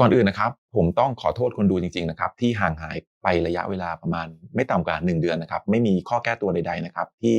ก่อนอื่นนะครับ ผมต้องขอโทษคนดูจริงๆนะครับที่ห่างหายไประยะเวลาประมาณ ไม่ต่ำกว่า 1 เดือนนะครับ ไม่มีข้อแก้ตัวใด ๆนะครับ ที่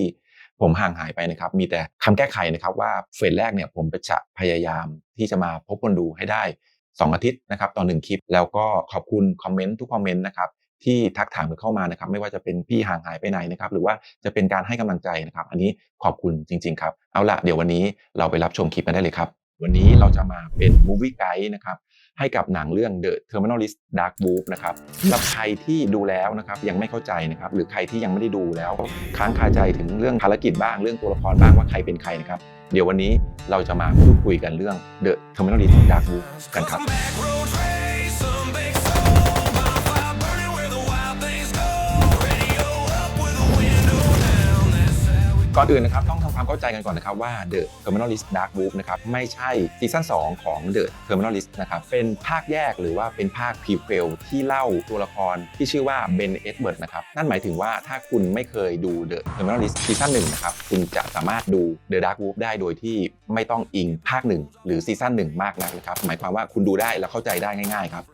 ผมห่างหายไปนะครับ มีแต่คำแก้ไขนะครับว่าเฟสแรกเนี่ยผมจะพยายามที่จะมาพบคนดูให้ได้ 2 อาทิตย์นะครับต่อหนึ่งคลิป แล้วก็ขอบคุณคอมเมนต์ทุกคอมเมนต์นะครับที่ทักถามกันเข้ามานะครับ ไม่ว่าจะเป็นพี่ห่างหายไปไหนนะครับ หรือว่าจะเป็นการให้กำลังใจนะครับ อันนี้ขอบคุณจริง ๆ ครับ เอาละเดี๋ยววันนี้เราไปรับชมคลิปกันได้เลยครับ วันนี้เราจะมาเป็น Movie Guide นะครับ ให้กับหนังเรื่อง The Terminalist Dark Wolf นะครับสำหรับใครที่ดูแล้วนะครับยังไม่เข้าใจนะครับหรือใครที่ยังไม่ได้ดูแล้ว ค้างคาใจถึงเรื่องภารกิจบ้างเรื่องตัวละครบ้างว่าใครเป็นใครนะครับเดี๋ยววันนี้เราจะมาพูดคุยกันเรื่อง The Terminalist Dark Wolf กันครับก่อนอื่นนะครับต้องทำ ความเข้าใจกันก่อนนะครับว่า The Terminalist Dark Wolf นะครับไม่ใช่ซีซั่น2 ของ The Terminalist นะครับเป็นภาคแยกหรือว่าเป็นภาคพรีเควลที่เล่าตัวละครที่ชื่อว่าเบนเอ็ดเบิร์ดนะครับนั่นหมายถึงว่าถ้าคุณไม่เคยดู The Terminalist ซีซั่น1นะครับคุณจะสามารถดู The Dark Wolf ได้โดยที่ไม่ต้องอิงภาค 1 หรือซีซั่น1มากนักนะครับหมายความว่าคุณดูได้แล้วเข้าใจได้ง่ายๆครับ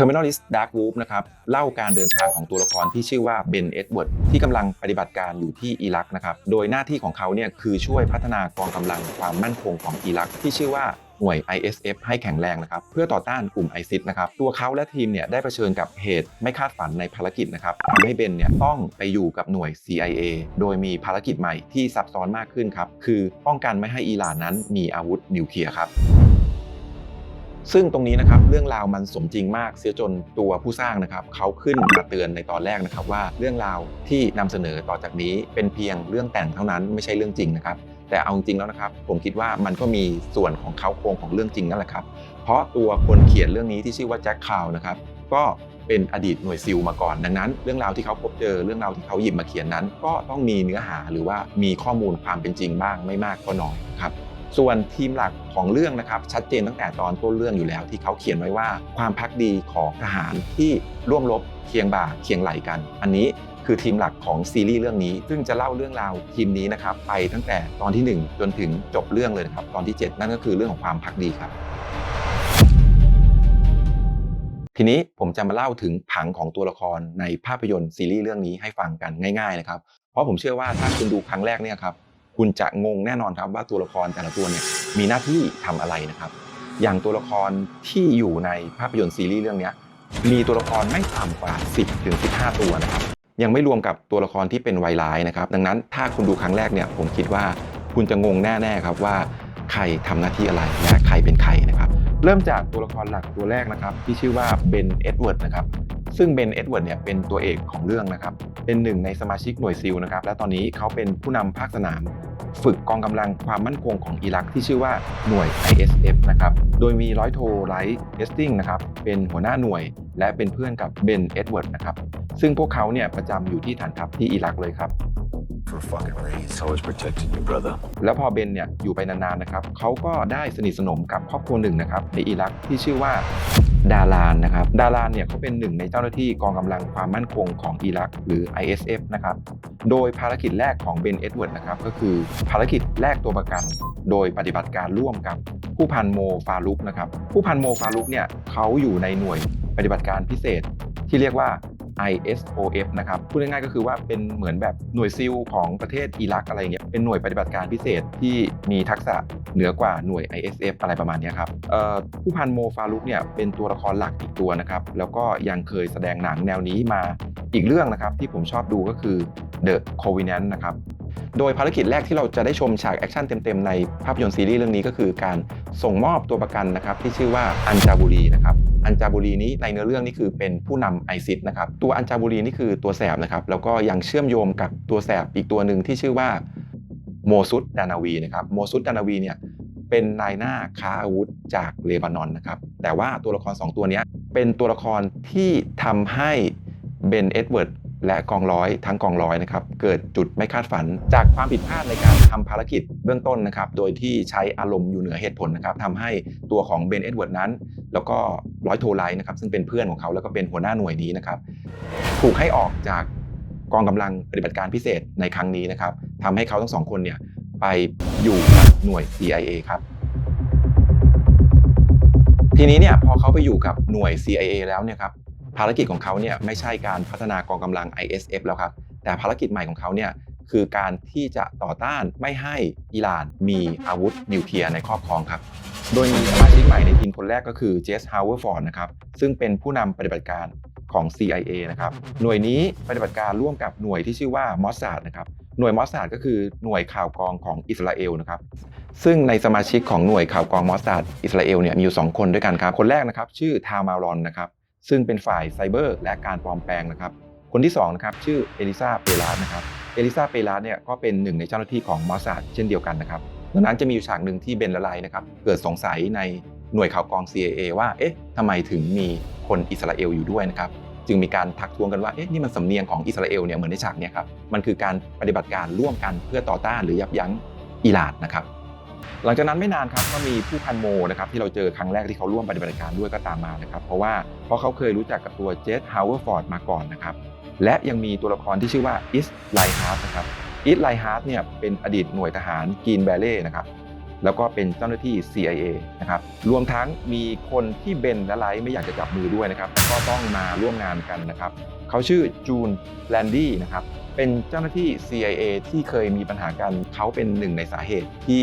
Terminalist Dark Wolf นะครับเล่าการเดินทางของตัวละครที่ชื่อว่าเบนเอ็ดเวิร์ดที่กำลังปฏิบัติการอยู่ที่อิรักนะครับโดยหน้าที่ของเขาเนี่ยคือช่วยพัฒนากองกำลังความมั่นคงของอิรัก ที่ชื่อว่าหน่วย ISF ให้แข็งแรงนะครับเพื่อต่อต้านกลุ่มไอซิสนะครับตัวเขาและทีมเนี่ยได้เผชิญกับเหตุไม่คาดฝันในภารกิจนะครับทำให้เบนเนี่ยต้องไปอยู่กับหน่วย CIA โดยมีภารกิจใหม่ที่ซับซ้อนมากขึ้นครับคือป้องกันไม่ให้อิหร่านนั้นมีอาวุธนิวเคลียร์ครับ ซึ่งตรงนี้นะครับเรื่องราวมันสมจริงมากเสียจนตัวผู้สร้างนะครับเขาขึ้นมาเตือนในตอนแรกนะครับว่าเรื่องราวที่นำเสนอต่อจากนี้เป็นเพียงเรื่องแต่งเท่านั้นไม่ใช่เรื่องจริงนะครับแต่เอาจริงแล้วนะครับ ผมคิดว่ามันก็มีส่วนของเขาโครงของเรื่องจริงนั่นแหละครับ เพราะตัวคนเขียนเรื่องนี้ที่ชื่อว่าแจ็คคาวนะครับก็เป็นอดีตหน่วยซิลมาก่อน ดังนั้น เรื่องราวที่เขาพบเจอเรื่องราวที่เขาหยิบมาเขียนนั้น ก็ต้องมีเนื้อหาหรือว่ามีข้อมูลความเป็นจริงบ้างไม่มากก็น้อยครับ ส่วนทีมหลักของเรื่องนะครับชัดเจนตั้งแต่ตอนต้นเรื่องอยู่แล้ว ที่เขาเขียนไว้ว่าความพักดีของทหารที่ร่วมรบเคียงบ่าเคียงไหลกัน อันนี้คือทีมหลักของซีรีส์เรื่องนี้ ซึ่งจะเล่าเรื่องราวทีมนี้นะครับไปตั้งแต่ตอนที่ 1 จนถึงจบเรื่องเลยนะครับตอนที่ 7 นั่นก็คือเรื่องของความพักดีครับ ทีนี้ผมจะมาเล่าถึงผังของตัวละครในภาพยนตร์ซีรีส์เรื่องนี้ให้ฟังกันง่ายๆนะครับเพราะผมเชื่อว่าถ้าคุณดูครั้งแรกเนี่ยครับ คุณจะงงแน่นอนครับว่าตัวละครแต่ละตัวเนี่ยมีหน้าที่ทำอะไรนะครับ อย่างตัวละครที่อยู่ในภาพยนตร์ซีรีส์เรื่องนี้มีตัวละครไม่ต่ำกว่า 10ถึง15 ตัวนะครับ ยังไม่รวมกับตัวละครที่เป็นไวร้ายนะครับ ดังนั้นถ้าคุณดูครั้งแรกเนี่ยผมคิดว่าคุณจะงงแน่ๆครับว่าใครทำหน้าที่อะไรและใครเป็นใครนะครับ เริ่มจากตัวละครหลักตัวแรกนะครับที่ชื่อว่าเบนเอ็ดเวิร์ดนะครับ ซึ่งเบนเอ็ดเวิร์ดเนี่ยเป็นตัวเอกของเรื่องนะครับ เป็นหนึ่งในสมาชิกหน่วยซิลนะครับ และตอนนี้เขาเป็นผู้นำภาคสนาม ฝึกกองกำลังความมั่นคงของอิรักที่ชื่อว่าหน่วย ISF นะครับ โดยมีร้อยโทไลท์เฮสติงนะครับ เป็นหัวหน้าหน่วย และเป็นเพื่อนกับเบนเอ็ดเวิร์ดนะครับ ซึ่งพวกเขาเนี่ยประจำอยู่ที่ฐานทัพที่อิรักเลยครับ For fucking raise. Always protecting you, brother. แล้วพอเบนเนี่ยอยู่ไปนานๆนะครับเขาก็ได้สนิทสนมกับครอบครัวหนึ่งนะครับในอิรักที่ชื่อว่า ดารานนะครับดารานเนี่ยเขาเป็นหนึ่งในเจ้าหน้าที่กองกำลังความมั่นคงของอิรักหรือ ISF นะครับโดยภารกิจแรกของเบนเอ็ดเวิร์ดนะครับก็คือภารกิจแรกตัวประกัน โดยปฏิบัติการร่วมกับผู้พันโมฟารุกนะครับผู้พันโมฟารุกเนี่ยเขาอยู่ในหน่วยปฏิบัติการพิเศษที่เรียกว่า ISOF นะครับพูดง่ายๆก็คือว่าเป็นเหมือนแบบหน่วยซิลของประเทศอิรักอะไรเงี้ยเป็นหน่วยปฏิบัติการพิเศษที่มีทักษะเหนือกว่าหน่วย ISF อะไรประมาณนี้ครับผู้พันโมฟารุกเนี่ยเป็นตัวละครหลักอีกตัวนะครับแล้วก็ยังเคยแสดงหนังแนวนี้มาอีกเรื่องนะครับที่ผมชอบดูก็คือ The Covenant นะครับโดยภารกิจแรกที่เราจะได้ชมฉากแอคชั่นเต็มๆในภาพยนตร์ซีรีส์เรื่องนี้ก็คือการส่งมอบตัวประกันนะครับที่ชื่อว่าอันจาบุรีนะครับ อันจาบุรีนี้ในเนื้อเรื่องนี่คือเป็นผู้นำไอซิสนะครับตัวอันจาบุรีนี่คือตัวแสบนะครับแล้วก็ยังเชื่อมโยงกับตัวแสบอีกตัวหนึ่งที่ชื่อว่าโมซุดดานาวีนะครับโมซุดดานาวีเนี่ยเป็นนายหน้าค้าอาวุธจากเลบานอนนะครับแต่ว่าตัวละครสองตัวนี้เป็นตัวละครที่ทำให้เบนเอ็ดเวิร์ด และกองร้อยทั้งกองร้อยนะครับเกิดจุดไม่คาดฝัน จากความผิดพลาดในการทำภารกิจเบื้องต้นนะครับโดยที่ใช้อารมณ์อยู่เหนือเหตุผลนะครับทำให้ตัวของเบนเอ็ดเวิร์ดนั้น แล้วก็ร้อยโทไลท์นะครับซึ่งเป็นเพื่อนของเขาแล้วก็เป็นหัวหน้าหน่วยนี้นะครับถูกให้ออกจากกองกำลังปฏิบัติการพิเศษในครั้งนี้นะครับทำให้เขาทั้งสองคนเนี่ยไปอยู่กับหน่วย CIA ครับทีนี้เนี่ยพอเขาไปอยู่กับหน่วย CIA แล้วเนี่ยครับ ภารกิจของเขาเนี่ยไม่ใช่การพัฒนากองกำลัง ISF แล้วครับ แต่ภารกิจใหม่ของเขาเนี่ยคือการที่จะต่อต้านไม่ให้อิหร่านมีอาวุธนิวเคลียร์ในครอบครองครับ โดยมีสมาชิกใหม่ในทีมคนแรกก็คือเจสฮาวเวอร์ฟอร์ดนะครับ ซึ่งเป็นผู้นำปฏิบัติการของ CIA นะครับ หน่วยนี้ปฏิบัติการร่วมกับหน่วยที่ชื่อว่ามอสซาดนะครับ หน่วยมอสซาดก็คือหน่วยข่าวกรองของอิสราเอลนะครับ ซึ่งในสมาชิกของหน่วยข่าวกรองมอสซาดอิสราเอลเนี่ยมีอยู่ 2 คนด้วยกันครับ คนแรกนะครับชื่อทามารอนนะครับ ซึ่งเป็นฝ่ายไซเบอร์และการปลอมแปลงนะครับ คนที่2นะครับชื่อเอลิซาเปราสนะครับเอลิซาเปราสเนี่ยก็เป็นหนึ่งในเจ้าหน้าที่ของมอสซาดเช่นเดียวกันนะครับดังนั้นจะมีอยู่ฉากหนึ่งที่เบนละไลนะครับเกิดสงสัยในหน่วยข่าวกรอง CIA ว่าเอ๊ะทำไมถึงมีคนอิสราเอลอยู่ด้วยนะครับจึงมีการทักท้วงกันว่า เอ๊ะ นี่มันสำเนียงของอิสราเอลเนี่ย เหมือนในฉากเนี้ยครับ มันคือการปฏิบัติการร่วมกันเพื่อต่อต้านหรือยับยั้งอิหร่านนะครับ หลังจากนั้นไม่นานครับก็มีผู้พันโมนะครับที่เราเจอครั้งแรกที่เขาร่วมปฏิบัติการด้วยก็ตามมานะครับ เพราะว่าเพราะเขาเคยรู้จักกับตัวเจสฮาวเวอร์ฟอร์ดมาก่อนนะครับ และยังมีตัวละครที่ชื่อว่าอิสไลฮาร์ดนะครับอิสไลฮาร์ดเนี่ยเป็นอดีตหน่วยทหารกีนแบเล่นะครับแล้วก็เป็นเจ้าหน้าที่ CIA นะครับ รวมทั้งมีคนที่เบนและไลท์ไม่อยากจะจับมือด้วยนะครับ ก็ต้องมาร่วมงานกันนะครับ เขาชื่อจูนแลนดี้นะครับ เป็นเจ้าหน้าที่ CIA ที่เคยมีปัญหากัน เขาเป็นหนึ่งในสาเหตุที่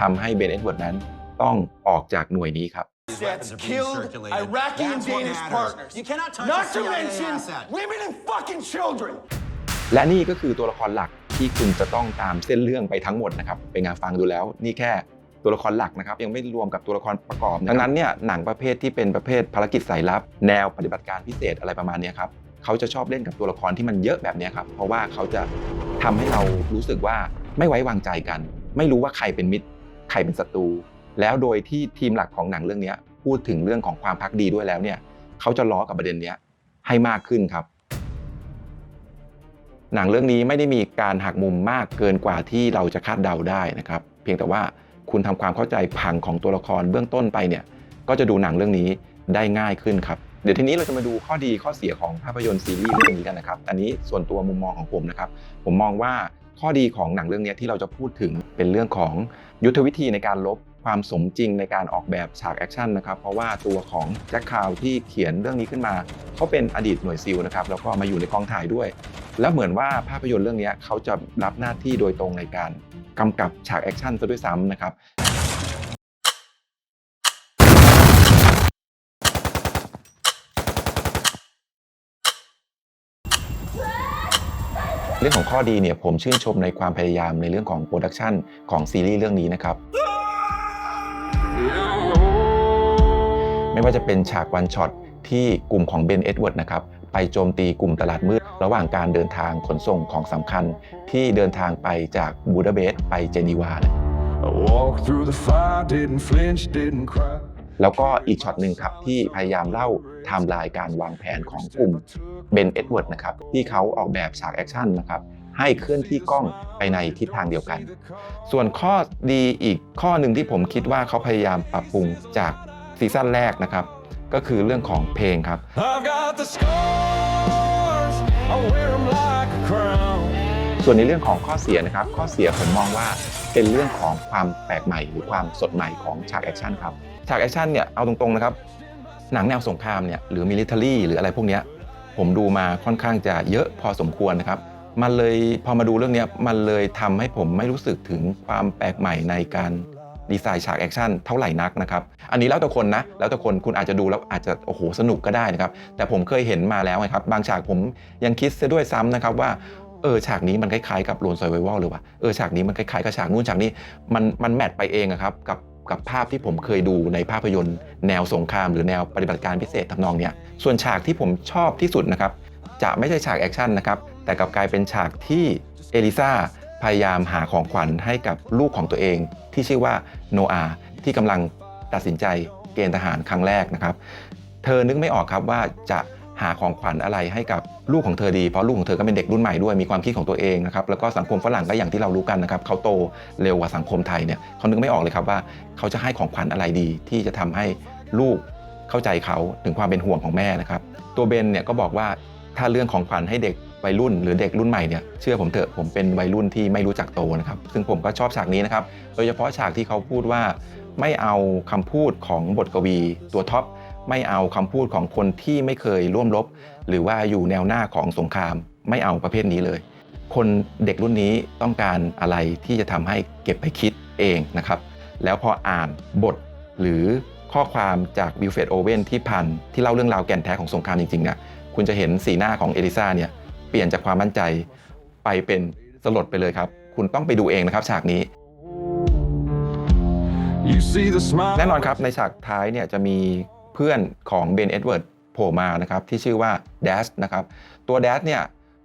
ทำให้เบนเอ็ดเวิร์ดนั้นต้องออกจากหน่วยนี้ครับ That's killed Iraqi and Danish partners. You cannot touch Not a to CIA mention asset. women and fucking children. และนี่ก็คือตัวละครหลักที่คุณจะต้องตามเส้นเรื่องไปทั้งหมดนะครับเป็นงานฟังดูแล้ว นี่แค่ตัวละครหลักนะครับยังไม่รวมกับตัวละครประกอบ ดังนั้นเนี่ยหนังประเภทที่เป็นประเภทภารกิจสายลับ แนวปฏิบัติการพิเศษอะไรประมาณเนี้ยครับเขาจะชอบเล่นกับตัวละครที่มันเยอะแบบเนี้ยครับเพราะว่าเขาจะทำให้เรารู้สึกว่าไม่ไว้วางใจกัน ไม่รู้ว่าใครเป็นมิตรใค รเป็นศัตรูแล้วโดยที่ทีมหลักของหนังเรื่องนี้พูดถึงเรื่องของความพักดีด้วยแล้วเนี่ยเขาจะล้อกับประเด็นนี้ให้มากขึ้นครับ หนังเรื่องนี้ไม่ได้มีการหักมุมมากเกินกว่าที่เราจะคาดเดาได้นะครับ เพียงแต่ว่าคุณทำความเข้าใจผังของตัวละครเบื้องต้นไปเนี่ยก็จะดูหนังเรื่องนี้ได้ง่ายขึ้นครับเดี๋ยวทีนี้เราจะมาดูข้อดีข้อเสียของภาพยนตร์ซีรีส์เรื่องนี้กันนะครับ อันนี้ส่วนตัวมุมมองของผมนะครับ ผมมองว่า ข้อดีของหนังเรื่องนี้ที่เราจะพูดถึงเป็นเรื่องของยุทธวิธีในการลบความสมจริงในการออกแบบฉากแอคชั่นนะครับเพราะว่าตัวของแจ็คคาวที่เขียนเรื่องนี้ขึ้นมา เขาเป็นอดีตหน่วยซิลนะครับแล้วก็มาอยู่ในกองถ่ายด้วย แล้วเหมือนว่าภาพยนตร์เรื่องนี้เขาจะรับหน้าที่โดยตรงในการกำกับฉากแอคชั่นซะด้วยซ้ำนะครับ เรื่องของข้อดีเนี่ยผมชื่นชมในความพยายามในเรื่องของโปรดักชันของซีรีส์เรื่องนี้นะครับ ไม่ว่าจะเป็นฉากวันช็อตที่กลุ่มของเบนเอ็ดเวิร์ดนะครับไปโจมตีกลุ่มตลาดมืด ระหว่างการเดินทางขนส่งของสำคัญ ที่เดินทางไปจากบูดาเปสต์ไปเจนีวา I walked through the fire, didn't flinch, didn't cry. แล้วก็อีกช็อตหนึ่งครับที่พยายามเล่า ไทม์ไลน์การวางแผนของกลุ่มเบนเอ็ดเวิร์ดนะครับที่เขาออกแบบฉากแอคชั่นนะครับให้เคลื่อนที่กล้องไปในทิศทางเดียวกัน ส่วนข้อดีอีกข้อหนึ่งที่ผมคิดว่าเขาพยายามปรับปรุงจากซีซั่นแรกนะครับ ก็คือเรื่องของเพลงครับ I've got the scars, I wear 'em like a crown. ส่วนในเรื่องของข้อเสียนะครับ ข้อเสียผมมองว่าเป็นเรื่องของความแปลกใหม่หรือความสดใหม่ของฉากแอคชั่นครับ ฉากแอคชั่นเนี่ยเอาตรงๆนะครับ หนังแนวสงครามเนี่ยหรือมิลิเ a อรี่หรืออะไรพวกนี้ผมดูมาค่อนข้างจะเยอะพอสมควรนะครับ มันเลยพอมาดูเรื่องนี้มันเลยทำให้ผมไม่รู้สึกถึงความแปลกใหม่ในการดีไซน์ฉากแอคชั่นเท่าไหร่นักนะครับ อันนี้แล้วแต่คนนะ แล้วแต่คนคุณอาจจะดูแล้วอาจจะโอ้โหสนุกก็ได้นะครับ แต่ผมเคยเห็นมาแล้วไงครับ บางฉากผมยังคิดเสียด้วยซ้ำนะครับว่าเออฉากนี้มันคล้ายๆกับโลนซอยไววลเลยว่ะเออฉากนี้มันคล้ายๆกับฉากนู้นฉากนี้มันมันแมทไปเองอะครับกับ กับภาพที่ผมเคยดูในภาพยนตร์ แนวสงครามหรือแนวปฏิบัติการพิเศษทำนองเนี้ยส่วนฉากที่ผมชอบที่สุดนะครับจะไม่ใช่ฉากแอคชั่นนะครับแต่กลับกลายเป็นฉากที่เอลิซาพยายามหาของขวัญให้กับลูกของตัวเอง ที่ชื่อว่าโนอาที่กำลังตัดสินใจเกณฑ์ทหารครั้งแรกนะครับ เธอนึกไม่ออกครับว่าจะ หาของขวัญอะไรให้กับลูกของเธอดี เพราะลูกของเธอก็เป็นเด็กรุ่นใหม่ด้วยมีความคิดของตัวเองนะครับแล้วก็สังคมฝรั่งก็อย่างที่เรารู้กันนะครับเขาโตเร็วกว่าสังคมไทยเนี่ยเขานึกไม่ออกเลยครับว่าเขาจะให้ของขวัญอะไรดี ที่จะทำให้ลูกเข้าใจเขาถึงความเป็นห่วงของแม่นะครับ ตัวเบนเนี่ยก็บอกว่าถ้าเรื่องของขวัญให้เด็กวัยรุ่น หรือเด็กรุ่นใหม่เนี่ยเชื่อผมเถอะผมเป็นวัยรุ่นที่ไม่รู้จักโตนะครับซึ่งผมก็ชอบฉากนี้นะครับโดยเฉพาะฉากที่เขาพูดว่าไม่เอาคำพูดของบทกวีตัวท็อป ไม่เอาคำพูดของคนที่ไม่เคยร่วมรบ หรือว่าอยู่แนวหน้าของสงคราม ไม่เอาประเภทนี้เลย คนเด็กรุ่นนี้ต้องการอะไรที่จะทำให้เก็บไปคิดเองนะครับ แล้วพออ่านบทหรือข้อความจากวิลเฟดโอเวนที่พันที่เล่าเรื่องราวแก่นแท้ของสงครามจริงๆเนี่ยคุณจะเห็นสีหน้าของเอลิซาเนี่ยเปลี่ยนจากความมั่นใจไปเป็นสลดไปเลยครับ คุณต้องไปดูเองนะครับฉากนี้ You see the smile. แน่นอนครับในฉากท้ายเนี่ยจะมี เพื่อนของเบนเอ็ดเวิร์ดโผล่มานะครับที่ชื่อว่าแดชนะครับตัวแดชเนี่ย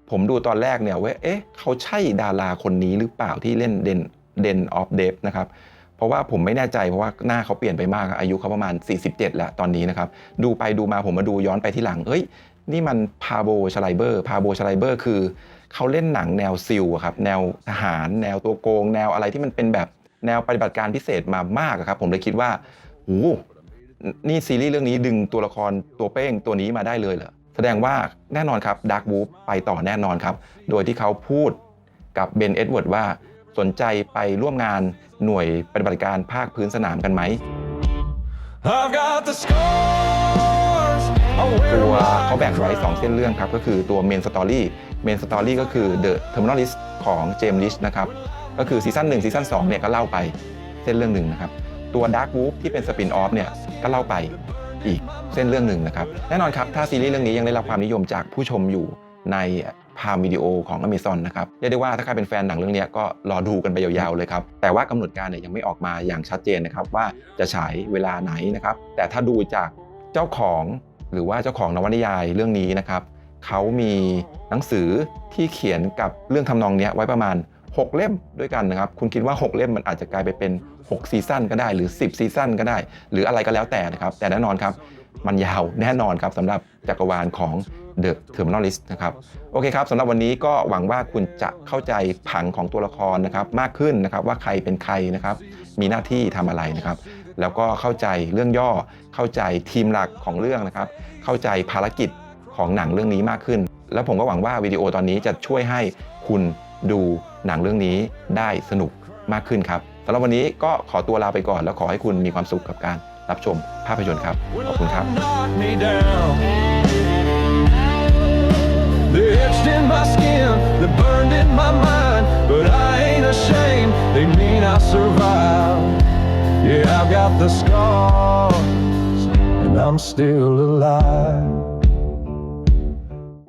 ผมดูตอนแรกเนี่ยว่าเอ๊ะเขาใช่ดาราคนนี้หรือเปล่าที่เล่นเดนเดนออฟเดฟนะครับเพราะว่าผมไม่แน่ใจเพราะว่าหน้าเขาเปลี่ยนไปมากอายุเขาประมาณ 47 แล้วตอนนี้นะครับดูไปดูมาผมมาดูย้อนไปที่หลัง เอ้ย นี่มันพาโบชไลเบอร์พาโบชไลเบอร์คือเขาเล่นหนังแนวซิลอะครับแนวทหาร แนวตัวโกง แนวอะไรที่มันเป็นแบบแนวปฏิบัติการพิเศษมามากอะครับผมเลยคิดว่าโอ้ นี่ซีรีส์เรื่องนี้ดึงตัวละครตัวเป้งตัวนี้มาได้เลยเหรอแสดงว่าแน่นอนครับดาร์กบูฟไปต่อแน่นอนครับ โดยที่เขาพูดกับเบนเอ็ดเวิร์ดว่าสนใจไปร่วมงานหน่วยปฏิบัติการภาคพื้นสนามกันไหม I've got the scars. I wear ตัว them เขา like แบ่ง a ไว้2 crown. เส้นเรื่องครับ ก็คือตัวเมนสตอรี่เมนสตอรี่ก็คือ The Terminalist ของเจมส์ลิชนะครับ ก็คือซีซั่น1ซีซั่น2เนี่ยก็เล่าไปเส้นเรื่องหนึ่งนะครับ ตัว Dark Wolf ที่เป็นสปินออฟเนี่ยก็เล่าไปอีกเส้นเรื่องหนึ่งนะครับ แน่นอนครับ ถ้าซีรีส์เรื่องนี้ยังได้รับความนิยมจากผู้ชมอยู่ในพามวิดีโอของ Amazon นะครับเรียกได้ว่าถ้าใครเป็นแฟนหนังเรื่องนี้ก็รอดูกันไปยาวๆเลยครับ แต่ว่ากำหนดการเนี่ยยังไม่ออกมาอย่างชัดเจนนะครับว่าจะฉายเวลาไหนนะครับ แต่ถ้าดูจากเจ้าของหรือว่าเจ้าของนวนิยายเรื่องนี้นะครับเขามีหนังสือที่เขียนกับเรื่องทำนองนี้ไว้ประมาณ 6 เล่มด้วยกันนะครับ คุณคิดว่า 6 เล่มมันอาจจะกลายไปเป็น 6 ซีซั่นก็ได้หรือ 10 ซีซั่นก็ได้ หรืออะไรก็แล้วแต่นะครับ แต่แน่นอนครับ มันยาวแน่นอนครับสำหรับจักรวาลของ The Terminalist นะครับ โอเคครับสำหรับวันนี้ก็หวังว่าคุณจะเข้าใจผังของตัวละครนะครับมากขึ้นนะครับว่าใครเป็นใครนะครับ มีหน้าที่ทำอะไรนะครับ แล้วก็เข้าใจเรื่องย่อ เข้าใจทีมหลักของเรื่องนะครับ เข้าใจภารกิจของหนังเรื่องนี้มากขึ้น แล้วผมก็หวังว่าวิดีโอตอนนี้จะช่วยให้คุณ ดูหนังเรื่องนี้ได้สนุกมากขึ้นครับสำหรับวันนี้ก็ขอตัวลาไปก่อน แล้วขอให้คุณมีความสุขกับการรับชมภาพยนตร์ครับ ขอบคุณครับ Knock me down. They etched in my skin, they burned in my mind, but I ain't ashamed. They mean I survived. Yeah, I've got the scars, and I'm still alive.